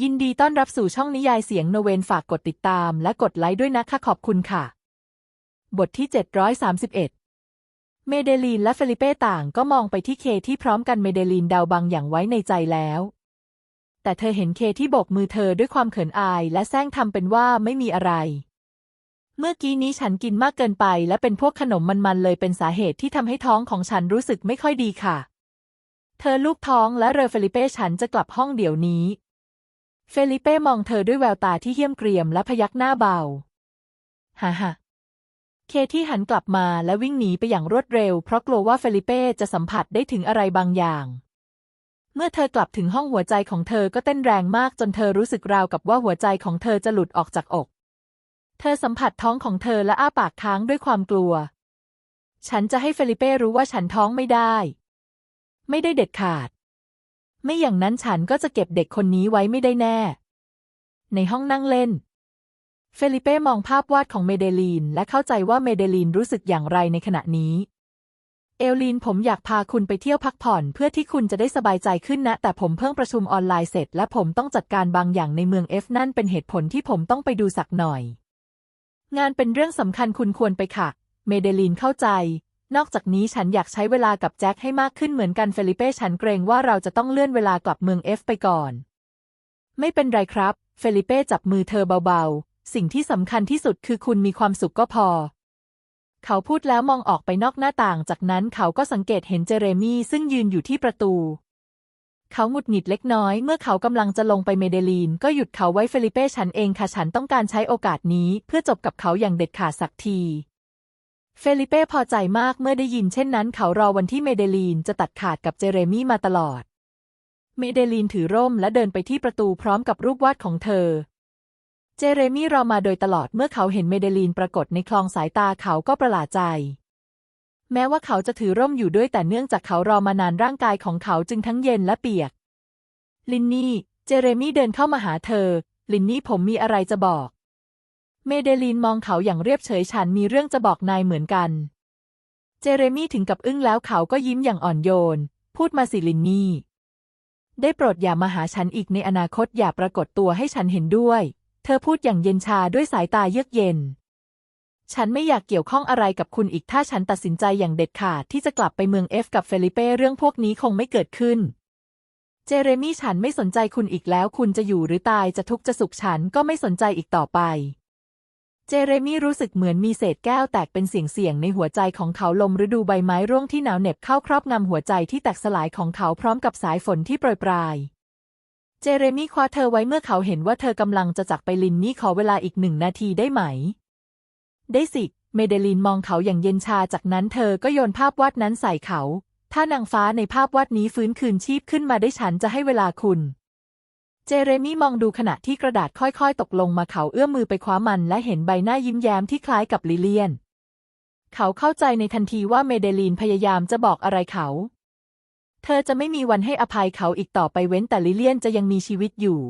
ยินดีต้อนรับสู่ช่องนิยายเสียงโนเวนฝากกดติดตามและกดไลค์ด้วยนะคะขอบคุณค่ะ บทที่ 731 เมเดลีนและเฟลิเป้ต่างก็มองไปที่เคที่พร้อมกันเมเดลีนเดาบางอย่างไว้ในใจแล้ว แต่เธอเห็นเคที่โบกมือเธอด้วยความเขินอายและแซงทำเป็นว่าไม่มีอะไร เมื่อกี้นี้ฉันกินมากเกินไปและเป็นพวกขนมมันๆเลยเป็นสาเหตุที่ทำให้ท้องของฉันรู้สึกไม่ค่อยดีค่ะ เธอลูกท้องและเรอเฟลิเป้ฉันจะกลับห้องเดี๋ยวนี้ เฟลิเป้มองเธอด้วยแววตาที่เหี้ยมเกรียมและพยักหน้าเบาฮ่าฮ่าเคที่หันกลับมาและวิ่งหนีไปอย่างรวดเร็ว เพราะกลัวว่าเฟลิเป้จะสัมผัสได้ถึงอะไรบางอย่าง เมื่อเธอกลับถึงห้องหัวใจของเธอก็เต้นแรงมากจนเธอรู้สึกราวกับว่าหัวใจของเธอจะหลุดออกจากอก เธอสัมผัสท้องของเธอและอ้าปากค้างด้วยความกลัว ฉันจะให้เฟลิเป้รู้ว่าฉันท้องไม่ได้ ไม่ได้เด็ดขาด ไม่อย่างนั้นฉันก็จะเก็บเด็กคนนี้ไว้ไม่ได้แน่ ในห้องนั่งเล่น เฟลิเป้มองภาพวาดของเมเดลีน และเข้าใจว่าเมเดลีนรู้สึกอย่างไรในขณะนี้ เอลลีนผมอยากพาคุณไปเที่ยวพักผ่อนเพื่อที่คุณจะได้สบายใจขึ้นนะ แต่ผมเพิ่งประชุมออนไลน์เสร็จ และผมต้องจัดการบางอย่างในเมืองเอฟนั่นเป็นเหตุผลที่ผมต้องไปดูสักหน่อย งานเป็นเรื่องสำคัญคุณควรไปค่ะ เมเดลีนเข้าใจ นอกจากนี้ฉันอยากใช้เวลากับแจ็คให้มากขึ้นเหมือนกันเฟลิเป้ฉันเกรงว่าเราจะต้องเลื่อนเวลากลับเมืองเอฟไปก่อน ไม่เป็นไรครับ เฟลิเป้จับมือเธอเบาๆ สิ่งที่สำคัญที่สุดคือคุณมีความสุขก็พอ เขาพูดแล้วมองออกไปนอกหน้าต่าง จากนั้นเขาก็สังเกตเห็นเจเรมี่ซึ่งยืนอยู่ที่ประตู เขาหงุดหงิดเล็กน้อย เมื่อเขากำลังจะลงไปเมเดลีน ก็หยุดเขาไว้เฟลิเป้ฉันเองค่ะฉันต้องการใช้โอกาสนี้ เพื่อจบกับเขาอย่างเด็ดขาดสักที เฟลิเป้พอใจมากเมื่อได้ยินเช่นนั้นเขารอวันที่เมเดลีนจะตัดขาดกับเจเรมี่มาตลอด เมเดลีนถือร่มและเดินไปที่ประตูพร้อมกับรูปวาดของเธอ เจเรมี่รอมาโดยตลอดเมื่อเขาเห็นเมเดลีนปรากฏในคลองสายตาเขาก็ประหลาดใจ แม้ว่าเขาจะถือร่มอยู่ด้วยแต่เนื่องจากเขารอมานานร่างกายของเขาจึงทั้งเย็นและเปียก ลินนี่ เจเรมี่เดินเข้ามาหาเธอ ลินนี่ผมมีอะไรจะบอก เมเดลีนมองเขาอย่างเรียบเฉยฉันมีเรื่องจะบอกนายเหมือนกัน เจเรมี่ถึงกับอึ้งแล้วเขาก็ยิ้มอย่างอ่อนโยน พูดมาสิลินนี่ ได้โปรดอย่ามาหาฉันอีกในอนาคตอย่าปรากฏตัวให้ฉันเห็นด้วย เธอพูดอย่างเย็นชาด้วยสายตาเยือกเย็น ฉันไม่อยากเกี่ยวข้องอะไรกับคุณอีกถ้าฉันตัดสินใจอย่างเด็ดขาดที่จะกลับไปเมืองเอฟกับเฟลิเป้เรื่องพวกนี้คงไม่เกิดขึ้นเจเรมี่ฉันไม่สนใจคุณอีกแล้ว คุณจะอยู่หรือตายจะทุกข์จะสุขฉันก็ไม่สนใจอีกต่อไป เจเรมี่รู้สึกเหมือนมีเศษแก้วแตกเป็นเสียงๆในหัวใจของเขาลมฤดูใบไม้ร่วงที่หนาวเหน็บเข้าครอบงำหัวใจที่แตกสลายของเขาพร้อมกับสายฝนที่โปรยปลาย เจเรมี่คว้าเธอไว้เมื่อเขาเห็นว่าเธอกำลังจะจากไปลินนี่ขอเวลาอีกหนึ่งนาทีได้ไหม ได้สิ เมเดลินมองเขาอย่างเย็นชาจากนั้นเธอก็โยนภาพวาดนั้นใส่เขา ถ้านางฟ้าในภาพวาดนี้ฟื้นคืนชีพขึ้นมาได้ฉันจะให้เวลาคุณ เจเรมี่มองดูขณะที่กระดาษค่อยๆ ตกลงมาเขาเอื้อมมือไปคว้ามันและเห็นใบหน้ายิ้มแย้มที่คล้ายกับลิเลียน เขาเข้าใจในทันทีว่าเมเดลีนพยายามจะบอกอะไรเขา เธอจะไม่มีวันให้อภัยเขาอีกต่อไปเว้นแต่ลิเลียนจะยังมีชีวิตอยู่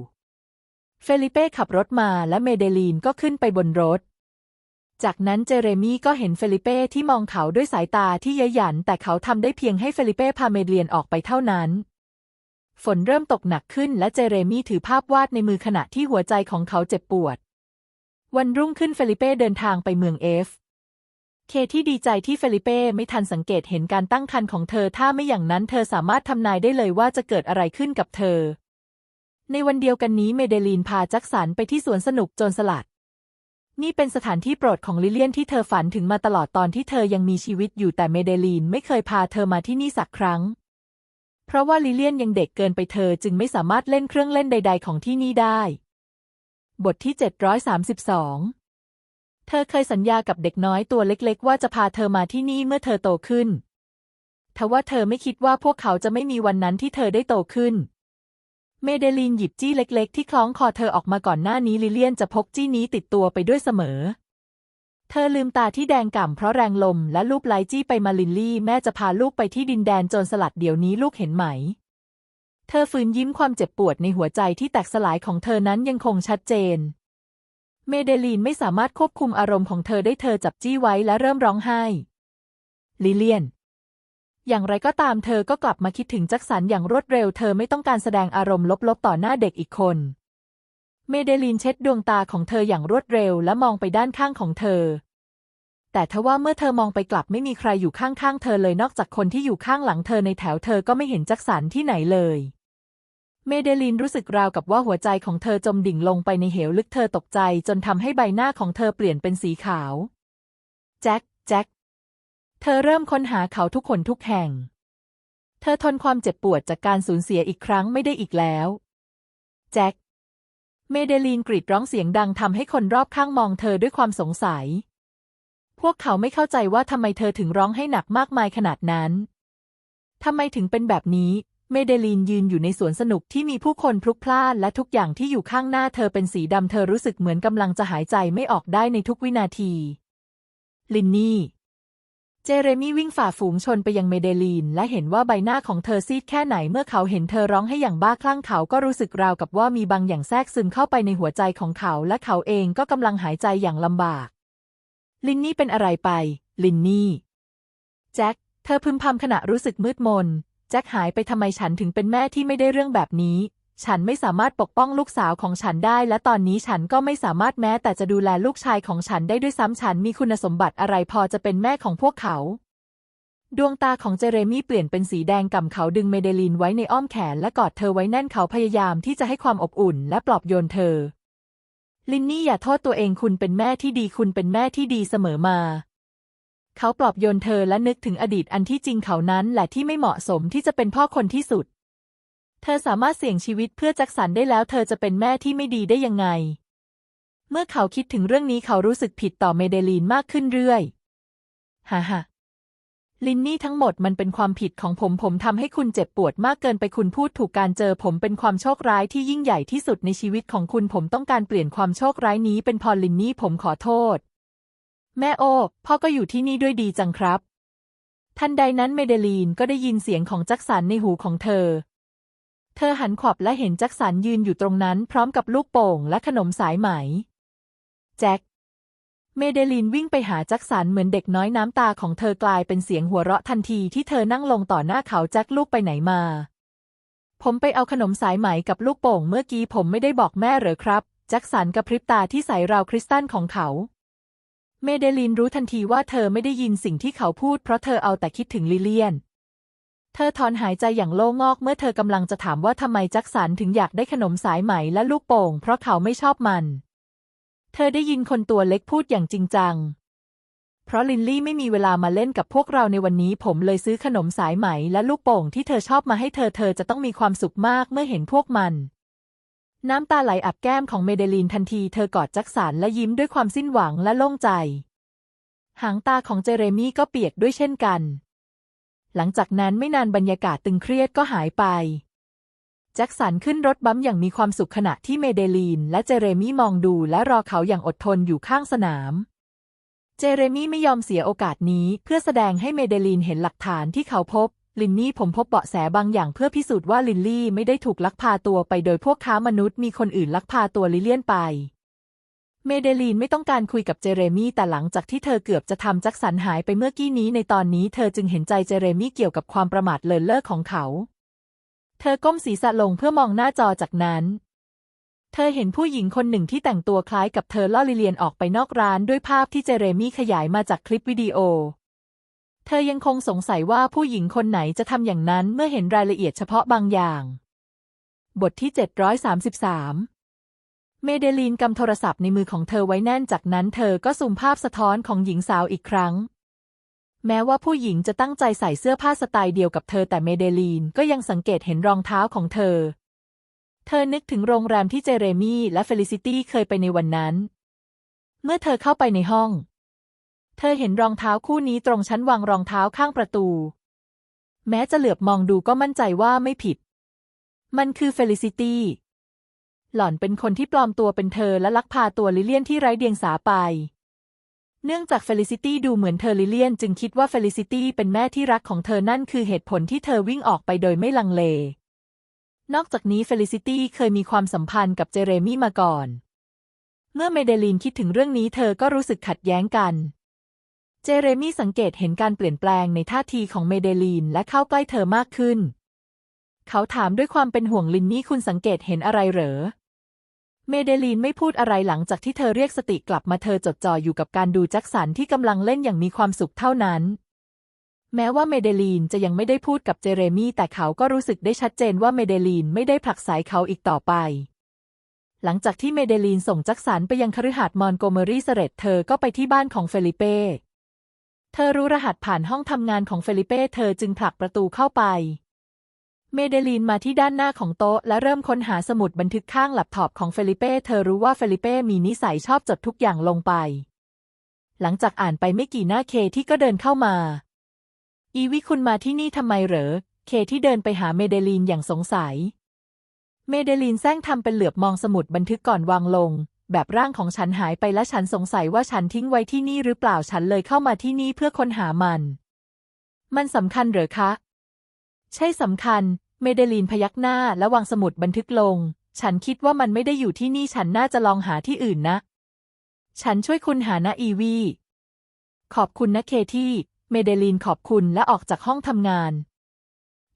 เฟลิเป้ขับรถมาและเมเดลีนก็ขึ้นไปบนรถ จากนั้นเจเรมี่ก็เห็นเฟลิเป้ที่มองเขาด้วยสายตาที่เย้ยหยันแต่เขาทำได้เพียงให้เฟลิเป้พาเมเดลียนออกไปเท่านั้น ฝนเริ่มตกหนักขึ้นและเจเรมี่ถือภาพวาดในมือขณะที่หัวใจของเขาเจ็บปวด วันรุ่งขึ้นเฟลิเป้เดินทางไปเมืองเอฟ เคที่ดีใจที่เฟลิเป้ไม่ทันสังเกตเห็นการตั้งครรภ์ของเธอถ้าไม่อย่างนั้นเธอสามารถทำนายได้เลยว่าจะเกิดอะไรขึ้นกับเธอ ในวันเดียวกันนี้เมเดลีนพาแจ็คสันไปที่สวนสนุกโจรสลัด นี่เป็นสถานที่โปรดของลิเลียนที่เธอฝันถึงมาตลอดตอนที่เธอยังมีชีวิตอยู่แต่เมเดลีนไม่เคยพาเธอมาที่นี่สักครั้ง เพราะว่าลิเลียนยังเด็กเกินไปเธอจึงไม่สามารถเล่นเครื่องเล่นใด ๆ ของที่นี่ได้ บทที่ 732 เธอเคยสัญญากับเด็กน้อยตัวเล็กๆ ว่าจะพาเธอมาที่นี่เมื่อเธอโตขึ้นทว่าเธอไม่คิดว่าพวกเขาจะไม่มีวันนั้นที่เธอได้โตขึ้น เมเดลีนหยิบจี้เล็ก ๆ ที่คล้องคอเธอออกมาก่อนหน้านี้ลิเลียนจะพกจี้นี้ติดตัวไปด้วยเสมอ เธอลืมตาที่แดงก่ำเพราะแรงลมและลูบไลจี้ไปมาลินลี่แม่จะพาลูกไปที่ดินแดนโจรสลัดเดี๋ยวนี้ลูกเห็นไหม เธอฝืนยิ้มความเจ็บปวดในหัวใจที่แตกสลายของเธอนั้นยังคงชัดเจน เมเดลีนไม่สามารถควบคุมอารมณ์ของเธอได้เธอจับจี้ไว้และเริ่มร้องไห้ ลิเลียน อย่างไรก็ตามเธอก็กลับมาคิดถึงจ็คสันอย่างรวดเร็ว เธอไม่ต้องการแสดงอารมณ์ลบๆต่อหน้าเด็กอีกคน เมเดลีนเช็ดดวงตาของเธออย่างรวดเร็วและมองไปด้านข้างของเธอ แต่ทว่าเมื่อเธอมองไปกลับไม่มีใครอยู่ข้างๆเธอเลยนอกจากคนที่อยู่ข้างหลังเธอในแถวเธอก็ไม่เห็นแจ็คสันที่ไหนเลย เมเดลีนรู้สึกราวกับว่าหัวใจของเธอจมดิ่งลงไปในเหวลึกเธอตกใจจนทำให้ใบหน้าของเธอเปลี่ยนเป็นสีขาว แจ็ค แจ็ค เธอเริ่มค้นหาเขาทุกคนทุกแห่ง เธอทนความเจ็บปวดจากการสูญเสียอีกครั้งไม่ได้อีกแล้ว แจ็ค เมเดลีนกรีดร้องเสียงดังทำให้คนรอบข้างมองเธอด้วยความสงสัย พวกเขาไม่เข้าใจว่าทำไมเธอถึงร้องให้หนักมากมายขนาดนั้น ทำไมถึงเป็นแบบนี้ เมเดลีนยืนอยู่ในสวนสนุกที่มีผู้คนพลุกพล่านและทุกอย่างที่อยู่ข้างหน้าเธอเป็นสีดำเธอรู้สึกเหมือนกำลังจะหายใจไม่ออกได้ในทุกวินาที ลินนี่ เจเรมี่วิ่งฝ่าฝูงชนไปยังเมเดลีน และเห็นว่าใบหน้าของเธอซีดแค่ไหนเมื่อเขาเห็นเธอร้องให้อย่างบ้าคลั่งเขาก็รู้สึกราวกับว่ามีบางอย่างแทรกซึมเข้าไปในหัวใจของเขา และเขาเองก็กำลังหายใจอย่างลำบาก ลินนี่เป็นอะไรไป ลินนี่ แจ็ค เธอพึมพำขณะรู้สึกมืดมน แจ็คหายไปทำไมฉันถึงเป็นแม่ที่ไม่ได้เรื่องแบบนี้ ฉันไม่สามารถปกป้องลูกสาวของฉันได้ และตอนนี้ฉันก็ไม่สามารถแม้แต่จะดูแลลูกชายของฉันได้ด้วยซ้ำฉันมีคุณสมบัติอะไรพอจะเป็นแม่ของพวกเขา ดวงตาของเจเรมี่เปลี่ยนเป็นสีแดงก่ำเขาดึงเมเดลีนไว้ในอ้อมแขนและกอดเธอไว้แน่นเขาพยายามที่จะให้ความอบอุ่นและปลอบโยนเธอ ลินนี่อย่าโทษตัวเองคุณเป็นแม่ที่ดีคุณเป็นแม่ที่ดีเสมอมาเขาปลอบโยนเธอและนึกถึงอดีตอันที่จริงเขานั้นแหละที่ไม่เหมาะสมที่จะเป็นพ่อคนที่สุด เธอสามารถเสี่ยงชีวิตเพื่อแจ็คสันได้แล้ว เธอจะเป็นแม่ที่ไม่ดีได้ยังไง เมื่อเขาคิดถึงเรื่องนี้เขารู้สึกผิดต่อเมเดลีนมากขึ้นเรื่อยฮ่าฮ่าลินนี่ทั้งหมดมันเป็นความผิดของผม ผมทำให้คุณเจ็บปวดมากเกินไปคุณพูดถูกการเจอผมเป็นความโชคร้ายที่ยิ่งใหญ่ที่สุดในชีวิตของคุณผมต้องการเปลี่ยนความโชคร้ายนี้เป็นพรลินนี่ผมขอโทษ แม่โอ้พ่อก็อยู่ที่นี่ด้วยดีจังครับ ทันใดนั้นเมเดลีนก็ได้ยินเสียงของแจ็คสันในหูของเธอ เธอหันขวับและเห็นแจ็คสันยืนอยู่ตรงนั้นพร้อมกับลูกโป่งและขนมสายไหม แจ็ค เมเดลีนวิ่งไปหาแจ็คสันเหมือนเด็กน้อยน้ำตาของเธอกลายเป็นเสียงหัวเราะทันทีที่เธอนั่งลงต่อหน้าเขาแจ็คลูกไปไหนมา ผมไปเอาขนมสายไหมกับลูกโป่งเมื่อกี้ผมไม่ได้บอกแม่เหรอครับแจ็คสันกระพริบตาที่ใส่ราวคริสตัลของเขา เมเดลินรู้ทันทีว่าเธอไม่ได้ยินสิ่งที่เขาพูดเพราะเธอเอาแต่คิดถึงลิเลียน เธอถอนหายใจอย่างโล่งอกเมื่อเธอกำลังจะถามว่าทำไมแจ็คสันถึงอยากได้ขนมสายไหมและลูกโป่ง เพราะเขาไม่ชอบมัน เธอได้ยินคนตัวเล็กพูดอย่างจริงจัง เพราะลินลี่ไม่มีเวลามาเล่นกับพวกเราในวันนี้ผมเลยซื้อขนมสายไหมและลูกโป่งที่เธอชอบมาให้เธอเธอจะต้องมีความสุขมากเมื่อเห็นพวกมัน น้ำตาไหลอับแก้มของเมเดลีนทันทีเธอกอดแจ็คสันและยิ้มด้วยความสิ้นหวังและโล่งใจ หางตาของเจเรมี่ก็เปียกด้วยเช่นกัน หลังจากนั้นไม่นานบรรยากาศตึงเครียดก็หายไป แจ็คสันขึ้นรถบัมป์อย่างมีความสุขขณะที่เมเดลีน และเจเรมี่มองดูและรอเขาอย่างอดทนอยู่ข้างสนาม เจเรมี่ไม่ยอมเสียโอกาสนี้เพื่อแสดงให้เมเดลีนเห็นหลักฐานที่เขาพบ ลินนี่ผมพบเบาะแสบางอย่างเพื่อพิสูจน์ว่าลินลี่ไม่ได้ถูกลักพาตัวไปโดยพวกค้ามนุษย์มีคนอื่นลักพาตัวลิเลียนไป เมเดลีนไม่ต้องการคุยกับเจเรมี่แต่หลังจากที่เธอเกือบจะทำแจ็คสันหายไปเมื่อกี้นี้ในตอนนี้เธอจึงเห็นใจเจเรมี่เกี่ยวกับความประมาทเลินเล่อของเขา เธอก้มศีรษะลงเพื่อมองหน้าจอจากนั้น เธอเห็นผู้หญิงคนหนึ่งที่แต่งตัวคล้ายกับเธอล่อลิเลียนออกไปนอกร้านด้วยภาพที่เจเรมี่ขยายมาจากคลิปวิดีโอ เธอยังคงสงสัยว่าผู้หญิงคนไหนจะทำอย่างนั้นเมื่อเห็นรายละเอียดเฉพาะบางอย่าง บทที่ 733 เมเดลีนกำโทรศัพท์ในมือของเธอไว้แน่นจากนั้นเธอก็ซูมภาพสะท้อนของหญิงสาวอีกครั้ง แม้ว่าผู้หญิงจะตั้งใจใส่เสื้อผ้าสไตล์เดียวกับเธอแต่เมเดลีนก็ยังสังเกตเห็นรองเท้าของเธอ เธอนึกถึงโรงแรมที่เจเรมี่และเฟลิซิตี้เคยไปในวันนั้น เมื่อเธอเข้าไปในห้อง เธอเห็นรองเท้าคู่นี้ตรงชั้นวางรองเท้าข้างประตู แม้จะเหลือบมองดูก็มั่นใจว่าไม่ผิด มันคือเฟลิซิตี้ หล่อนเป็นคนที่ปลอมตัวเป็นเธอและลักพาตัวลิเลียนที่ไร้เดียงสาไป เนื่องจากเฟลิซิตี้ดูเหมือนเธอลิเลียนจึงคิดว่าเฟลิซิตี้เป็นแม่ที่รักของเธอนั่นคือเหตุผลที่เธอวิ่งออกไปโดยไม่ลังเล นอกจากนี้เฟลิซิตี้เคยมีความสัมพันธ์กับเจเรมี่มาก่อน เมื่อเมเดลีนคิดถึงเรื่องนี้เธอก็รู้สึกขัดแย้งกัน เจเรมี่สังเกตเห็นการเปลี่ยนแปลงในท่าทีของเมเดลีนและเข้าใกล้เธอมากขึ้น เขาถามด้วยความเป็นห่วงลินนี่คุณสังเกตเห็นอะไรเหรอ เมเดลีนไม่พูดอะไรหลังจากที่เธอเรียกสติกลับมาเธอจดจ่ออยู่กับการดูแจ็คสันที่กำลังเล่นอย่างมีความสุขเท่านั้น แม้ว่าเมเดลีนจะยังไม่ได้พูดกับเจเรมี่แต่เขาก็รู้สึกได้ชัดเจนว่าเมเดลีนไม่ได้ผลักไสเขาอีกต่อไป หลังจากที่เมเดลีนส่งแจ็คสันไปยังคฤหาสน์มอนโกเมอรี่เสร็จเธอก็ไปที่บ้านของเฟลิเป้เธอรู้รหัสผ่านห้องทำงานของเฟลิเป้เธอจึงผลักประตูเข้าไป เมเดลีนมาที่ด้านหน้าของโต๊ะ และเริ่มค้นหาสมุดบันทึกข้างแล็ปท็อปของเฟลิเป้ เธอรู้ว่าเฟลิเป้มีนิสัยชอบจดทุกอย่างลงไป หลังจากอ่านไปไม่กี่หน้าเคที่ก็เดินเข้ามา อีวิคุณมาที่นี่ทำไมเหรอ เคที่เดินไปหาเมเดลีนอย่างสงสัย เมเดลีนแซงทำเป็นเหลือบมองสมุดบันทึกก่อนวางลง แบบร่างของฉันหายไปและฉันสงสัยว่าฉันทิ้งไว้ที่นี่หรือเปล่าฉันเลยเข้ามาที่นี่เพื่อค้นหามัน มันสำคัญเหรอคะ ใช่สำคัญ เมเดลีนพยักหน้าและวางสมุดบันทึกลง ฉันคิดว่ามันไม่ได้อยู่ที่นี่ฉันน่าจะลองหาที่อื่นนะ ฉันช่วยคุณหานะอีวี ขอบคุณนะเคที่เมเดลีนขอบคุณและออกจากห้องทำงาน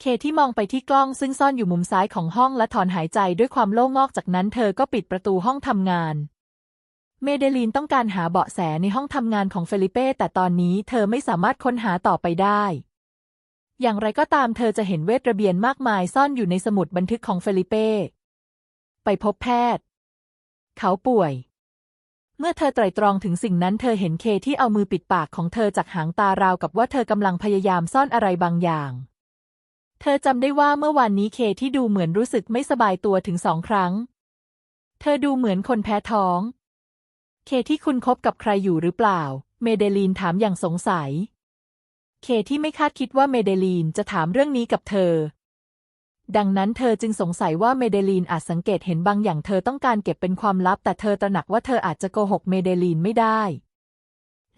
เคที่มองไปที่กล้องซึ่งซ่อนอยู่มุมซ้ายของห้องและถอนหายใจด้วยความโล่งอกจากนั้นเธอก็ปิดประตูห้องทำงาน เมเดลีนต้องการหาเบาะแสในห้องทำงานของเฟลิเป้แต่ตอนนี้เธอไม่สามารถค้นหาต่อไปได้ อย่างไรก็ตามเธอจะเห็นเวทระเบียนมากมายซ่อนอยู่ในสมุดบันทึกของเฟลิเป้ ไปพบแพทย์ เขาป่วย เมื่อเธอไตรตรองถึงสิ่งนั้นเธอเห็นเคที่เอามือปิดปากของเธอจากหางตาราวกับว่าเธอกำลังพยายามซ่อนอะไรบางอย่าง เธอจำได้ว่าเมื่อวานนี้เคที่ดูเหมือนรู้สึกไม่สบายตัวถึงสองครั้ง เธอดูเหมือนคนแพ้ท้อง เคที่คุณคบกับใครอยู่หรือเปล่า เมเดลีนถามอย่างสงสัย เคที่ไม่คาดคิดว่าเมเดลีนจะถามเรื่องนี้กับเธอ ดังนั้นเธอจึงสงสัยว่าเมเดลีนอาจสังเกตเห็นบางอย่างเธอต้องการเก็บเป็นความลับ แต่เธอตระหนักว่าเธออาจจะโกหกเมเดลีนไม่ได้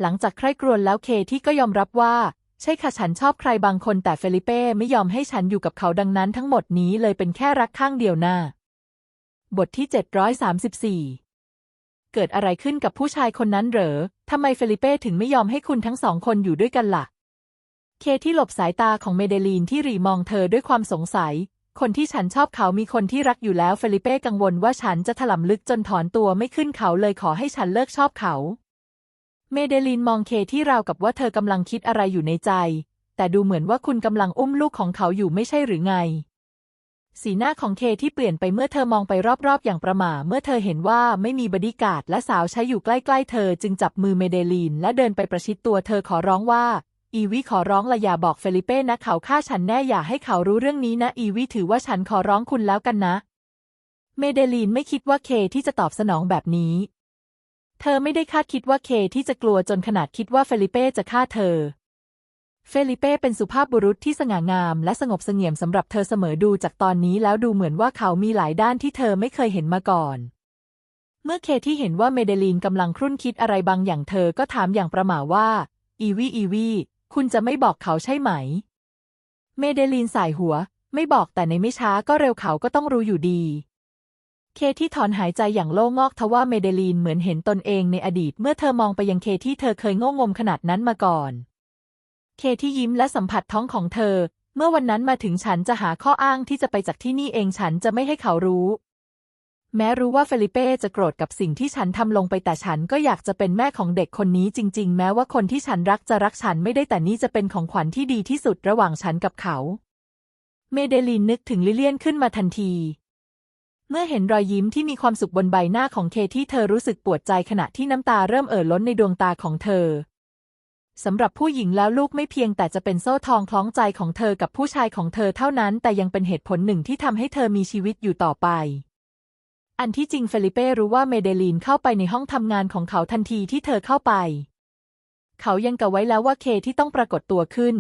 หลังจากใคร่ครวญแล้วเคที่ก็ยอมรับว่า ใช่ค่ะฉันชอบใครบางคนแต่เฟลิเป้ไม่ยอมให้ฉันอยู่กับเขาดังนั้นทั้งหมดนี้เลยเป็นแค่รักข้างเดียวหน้า บทที่ 734เกิดอะไรขึ้นกับผู้ชายคนนั้นเหรอ ทำไมเฟลิเป้ถึงไม่ยอมให้คุณทั้งสองคนอยู่ด้วยกันล่ะ เคที่หลบสายตาของเมเดลีนที่รีมองเธอด้วยความสงสัย คนที่ฉันชอบเขามีคนที่รักอยู่แล้วเฟลิเป้กังวลว่าฉันจะถลำลึกจนถอนตัวไม่ขึ้นเขาเลยขอให้ฉันเลิกชอบเขา เมเดลีนมองเคที่ราวกับว่าเธอกำลังคิดอะไรอยู่ในใจ แต่ดูเหมือนว่าคุณกำลังอุ้มลูกของเขาอยู่ไม่ใช่หรือไง สีหน้าของเคที่เปลี่ยนไปเมื่อเธอมองไปรอบๆ อย่างประหม่าเมื่อเธอเห็นว่าไม่มีบดีการ์ดและสาวใช้อยู่ใกล้ๆ เธอจึงจับมือเมเดลีนและเดินไปประชิดตัวเธอขอร้องว่า อีวิขอร้องละอย่าบอกเฟลิเป้นะเขาฆ่าฉันแน่อย่าให้เขารู้เรื่องนี้นะ อีวิถือว่าฉันขอร้องคุณแล้วกันนะ เมเดลีนไม่คิดว่าเคที่จะตอบสนองแบบนี้ เธอไม่ได้คาดคิดว่าเคที่จะกลัวจนขนาดคิดว่าเฟลิเป้จะฆ่าเธอ เฟลิเป้เป็นสุภาพบุรุษที่สง่างาม และสงบเสงี่ยมสำหรับเธอเสมอดูจากตอนนี้แล้วดูเหมือนว่าเขามีหลายด้านที่เธอไม่เคยเห็นมาก่อน เมื่อเคที่เห็นว่าเมเดลีนกำลังครุ่นคิดอะไรบางอย่างเธอก็ถามอย่างประหม่าว่า อีวีอีวี คุณจะไม่บอกเขาใช่ไหม เมเดลีนสายหัว ไม่บอกแต่ในไม่ช้าก็เร็วเขาก็ต้องรู้อยู่ดี เคที่ถอนหายใจอย่างโล่งอกทว่าเมเดลีนเหมือนเห็นตนเองในอดีต เมื่อเธอมองไปยังเคที่เธอเคยโง่งมขนาดนั้นมาก่อน เคที่ยิ้มและสัมผัสท้องของเธอ เมื่อวันนั้นมาถึงฉันจะหาข้ออ้างที่จะไปจากที่นี่เองฉันจะไม่ให้เขารู้ แม้รู้ว่าเฟลิเป้จะโกรธกับสิ่งที่ฉันทำลงไปแต่ฉันก็อยากจะเป็นแม่ของเด็กคนนี้จริง ๆ แม้ว่าคนที่ฉันรักจะรักฉันไม่ได้แต่นี่จะเป็นของขวัญที่ดีที่สุดระหว่างฉันกับเขา เมเดลินนึกถึงลิเลียนขึ้นมาทันที เมื่อเห็นรอยยิ้มที่มีความสุขบนใบหน้าของเคที่เธอรู้สึกปวดใจขณะที่น้ำตาเริ่มเอ่อล้นในดวงตาของเธอสำหรับผู้หญิงแล้วลูกไม่เพียงแต่จะเป็นโซ่ทองคล้องใจของเธอกับผู้ชายของเธอเท่านั้น แต่ยังเป็นเหตุผลหนึ่งที่ทำให้เธอมีชีวิตอยู่ต่อไป อันที่จริงเฟลิเป้รู้ว่าเมเดลีนเข้าไปในห้องทำงานของเขาทันทีที่เธอเข้าไป เขายังกะไว้แล้วว่าเคที่ต้องปรากฏตัวขึ้น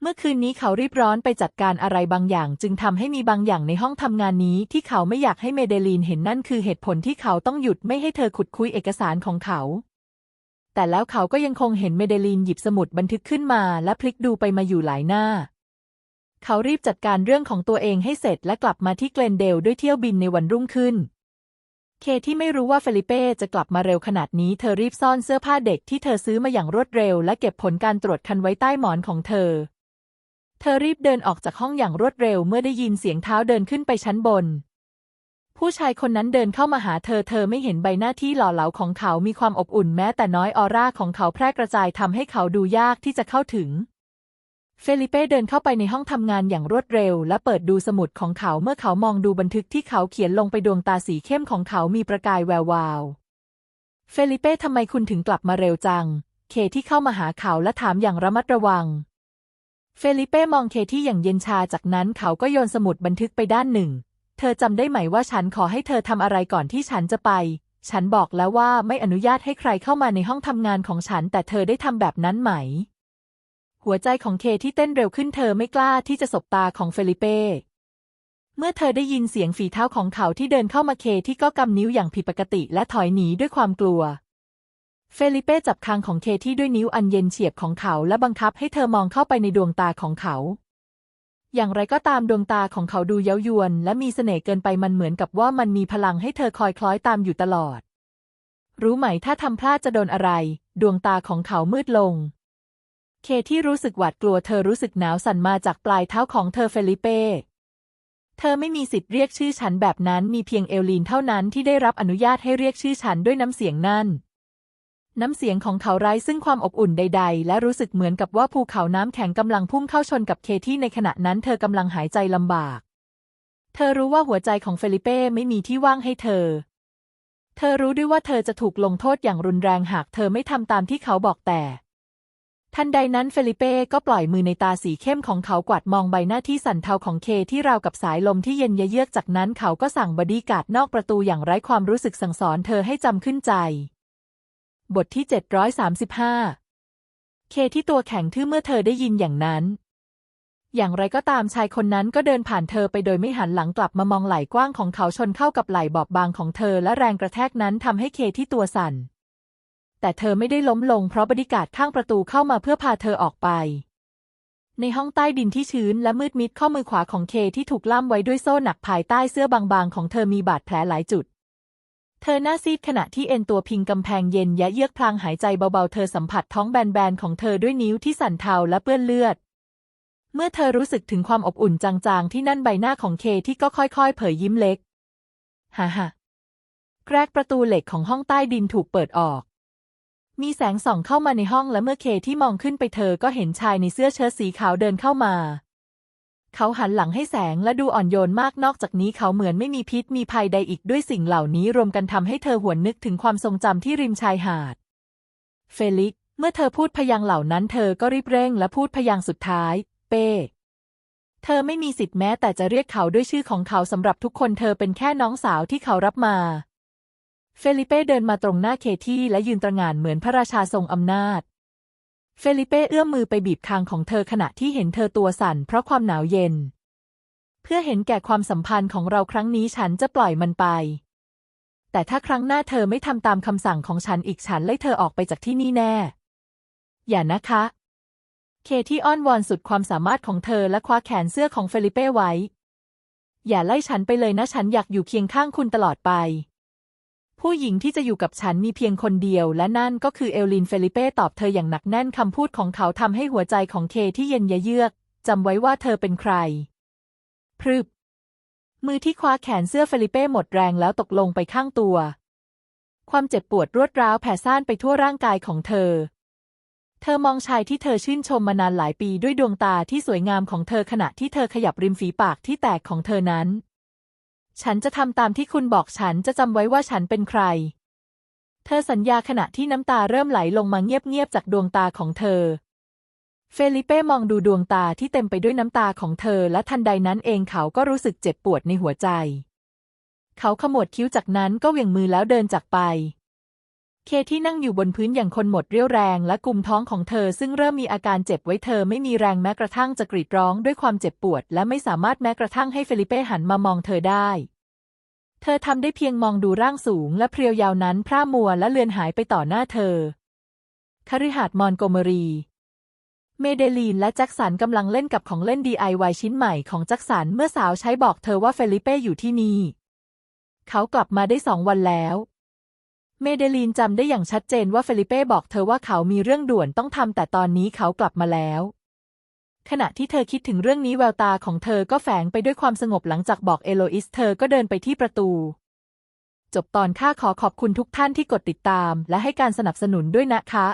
เมื่อคืนนี้เขารีบร้อนไปจัดการอะไรบางอย่าง จึงทำให้มีบางอย่างในห้องทำงานนี้ ที่เขาไม่อยากให้เมเดลีนเห็นนั่นคือเหตุผลที่เขาต้องหยุดไม่ให้เธอขุดคุยเอกสารของเขา แต่แล้วเขาก็ยังคงเห็นเมเดลีนหยิบสมุดบันทึกขึ้นมา และพลิกดูไปมาอยู่หลายหน้า เขารีบจัดการเรื่องของตัวเองให้เสร็จและกลับมาที่เกลนเดลด้วยเที่ยวบินในวันรุ่งขึ้น เคที่ไม่รู้ว่าเฟลิเป้จะกลับมาเร็วขนาดนี้ เธอรีบซ่อนเสื้อผ้าเด็กที่เธอซื้อมาอย่างรวดเร็ว และเก็บผลการตรวจคันไว้ใต้หมอนของเธอ เธอรีบเดินออกจากห้องอย่างรวดเร็วเมื่อได้ยินเสียงเท้าเดินขึ้นไปชั้นบน ผู้ชายคนนั้นเดินเข้ามาหาเธอ เธอไม่เห็นใบหน้าที่หล่อเหลาของเขามีความอบอุ่นแม้แต่น้อยออร่าของเขาแพร่กระจายทำให้เขาดูยากที่จะเข้าถึง เฟลิเป้เดินเข้าไปในห้องทำงานอย่างรวดเร็ว และเปิดดูสมุดของเขาเมื่อเขามองดูบันทึกที่เขาเขียนลงไปดวงตาสีเข้มของเขามีประกายแวววาว เฟลิเป้ทำไมคุณถึงกลับมาเร็วจัง เคที่เข้ามาหาเขาและถามอย่างระมัดระวัง เฟลิเป้มองเคที่อย่างเย็นชาจากนั้นเขาก็โยนสมุดบันทึกไปด้านหนึ่ง เธอจำได้ไหมว่าฉันขอให้เธอทำอะไรก่อนที่ฉันจะไป ฉันบอกแล้วว่าไม่อนุญาตให้ใครเข้ามาในห้องทำงานของฉัน แต่เธอได้ทำแบบนั้นไหม หัวใจของเคที่เต้นเร็วขึ้นเธอไม่กล้าที่จะสบตาของเฟลิเป้เมื่อเธอได้ยินเสียงฝีเท้าของเขาที่เดินเข้ามาเคที่ก็กำนิ้วอย่างผิดปกติและถอยหนีด้วยความกลัว เฟลิเป้จับคางของเคที่ด้วยนิ้วอันเย็นเฉียบของเขาและบังคับให้เธอมองเข้าไปในดวงตาของเขา อย่างไรก็ตามดวงตาของเขาดูเย้ายวน และมีเสน่ห์เกินไปมันเหมือนกับว่ามันมีพลังให้เธอคอยคล้อยตามอยู่ตลอด รู้ไหมถ้าทำพลาดจะโดนอะไร ดวงตาของเขามืดลง เคที่รู้สึกหวาดกลัวเธอรู้สึกหนาวสั่นมาจากปลายเท้าของเธอเฟลิเป้ เธอไม่มีสิทธิ์เรียกชื่อฉันแบบนั้นมีเพียงเอลลีนเท่านั้นที่ได้รับอนุญาตให้เรียกชื่อฉันด้วยน้ำเสียงนั่น น้ำเสียงของเขาไร้ซึ่งความอบอุ่นใด ๆ และรู้สึกเหมือนกับว่าภูเขาน้ำแข็งกำลังพุ่งเข้าชนกับเคที่ในขณะนั้นเธอกำลังหายใจลำบาก เธอรู้ว่าหัวใจของเฟลิเป้ไม่มีที่ว่างให้เธอเธอรู้ด้วยว่าเธอจะถูกลงโทษอย่างรุนแรงหากเธอไม่ทำตามที่เขาบอกแต่ ทันใดนั้นเฟลิเป้ก็ปล่อยมือในตาสีเข้มของเขากวาดมองใบหน้าที่สั่นเทาของเคที่ราวกับสายลมที่เย็นเยือกจากนั้นเขาก็สั่งบอดี้การ์ดนอกประตูอย่างไร้ความรู้สึกสั่งสอนเธอให้จำขึ้นใจ บทที่ 735 เคที่ตัวแข็งทื่อเมื่อเธอได้ยินอย่างนั้น อย่างไรก็ตามชายคนนั้นก็เดินผ่านเธอไปโดยไม่หันหลังกลับมามองไหล่กว้างของเขาชนเข้ากับไหล่บอบบางของเธอและแรงกระแทกนั้นทำให้เคที่ตัวสั่น แต่เธอไม่ได้ล้มลงเพราะบริการดข้างประตูเข้ามาเพื่อพาเธอออกไป ในห้องใต้ดินที่ชื้นและมืดมิดข้อมือขวาของเคที่ถูกล่ามไว้ด้วยโซ่หนักภายใต้เสื้อบางๆ ของเธอมีบาดแผลหลายจุด เธอหน้าซีดขณะที่เอ็นตัวพิงกำแพงเย็นและเยือกพลางหายใจเบาๆ เธอสัมผัสท้องแบนๆของเธอด้วยนิ้วที่สั่นเทาและเปื้อนเลือดเมื่อเธอรู้สึกถึงความอบอุ่นจางๆ ที่นั่นใบหน้าของเคที่ก็ค่อยๆ เผยยิ้มเล็ก ฮ่าฮ่าแกรกประตูเหล็กของห้องใต้ดินถูกเปิดออก มีแสงส่องเข้ามาในห้องและเมื่อเคที่มองขึ้นไปเธอก็เห็นชายในเสื้อเชิ้ตสีขาวเดินเข้ามา เขาหันหลังให้แสงและดูอ่อนโยนมากนอกจากนี้เขาเหมือนไม่มีพิษมีภัยใดอีกด้วยสิ่งเหล่านี้รวมกันทำให้เธอหวนนึกถึงความทรงจำที่ริมชายหาด เฟลิก เมื่อเธอพูดพยางเหล่านั้นเธอก็รีบเร่งและพูดพยางสุดท้าย เป้เธอไม่มีสิทธิ์แม้แต่จะเรียกเขาด้วยชื่อของเขาสำหรับทุกคนเธอเป็นแค่น้องสาวที่เขารับมา เฟลิเป้เดินมาตรงหน้าเคที่และยืนตระหง่านเหมือนพระราชาทรงอำนาจ เฟลิเป้เอื้อมมือไปบีบคางของเธอขณะที่เห็นเธอตัวสั่นเพราะความหนาวเย็น เพื่อเห็นแก่ความสัมพันธ์ของเราครั้งนี้ฉันจะปล่อยมันไป แต่ถ้าครั้งหน้าเธอไม่ทำตามคำสั่งของฉันอีกฉันไล่เธอออกไปจากที่นี่แน่ อย่านะคะ เคที่อ้อนวอนสุดความสามารถของเธอและคว้าแขนเสื้อของเฟลิเป้ไว้ อย่าไล่ฉันไปเลยนะฉันอยากอยู่เคียงข้างคุณตลอดไป ผู้หญิงที่จะอยู่กับฉันมีเพียงคนเดียว และนั่นก็คือเอลลินเฟลิเป้ตอบเธออย่างหนักแน่นคำพูดของเขาทำให้หัวใจของเคที่เย็นยะเยือกจำไว้ว่าเธอเป็นใคร พรึบ มือที่คว้าแขนเสื้อเฟลิเป้หมดแรงแล้วตกลงไปข้างตัว ความเจ็บปวดรวดร้าวแผ่ซ่านไปทั่วร่างกายของเธอ เธอมองชายที่เธอชื่นชมมานานหลายปีด้วยดวงตาที่สวยงามของเธอขณะที่เธอขยับริมฝีปากที่แตกของเธอนั้น ฉันจะทำตามที่คุณบอกฉันจะจำไว้ว่าฉันเป็นใคร เธอสัญญาขณะที่น้ำตาเริ่มไหลลงมาเงียบๆจากดวงตาของเธอ เฟลิเป้มองดูดวงตาที่เต็มไปด้วยน้ำตาของเธอ และทันใดนั้นเองเขาก็รู้สึกเจ็บปวดในหัวใจ เขาขมวดคิ้วจากนั้นก็เหวี่ยงมือแล้วเดินจากไป เคที่นั่งอยู่บนพื้นอย่างคนหมดเรี่ยวแรงและกุมท้องของเธอซึ่งเริ่มมีอาการเจ็บไว้เธอไม่มีแรงแม้กระทั่งจะกรีดร้องด้วยความเจ็บปวด และไม่สามารถแม้กระทั่งให้เฟลิเป้หันมามองเธอได้ เธอทำได้เพียงมองดูร่างสูงและเพรียวยาวนั้นพร่ามัวและเลือนหายไปต่อหน้าเธอคฤหาสน์มอนโกเมรี เมเดลีนและแจ็คสันกำลังเล่นกับของเล่น DIY ชิ้นใหม่ของแจ็คสันเมื่อสาวใช้บอกเธอว่าเฟลิเป้อยู่ที่นี่ เขากลับมาได้สองวันแล้ว เมเดลีนจำได้อย่างชัดเจนว่าเฟลิเป้บอกเธอว่าเขามีเรื่องด่วนต้องทำแต่ตอนนี้เขากลับมาแล้ว ขณะที่เธอคิดถึงเรื่องนี้แววตาของเธอก็แฝงไปด้วยความสงบหลังจากบอกเอโลอิสเธอก็เดินไปที่ประตู จบตอนค่าขอขอบคุณทุกท่านที่กดติดตาม และให้การสนับสนุนด้วยนะคะ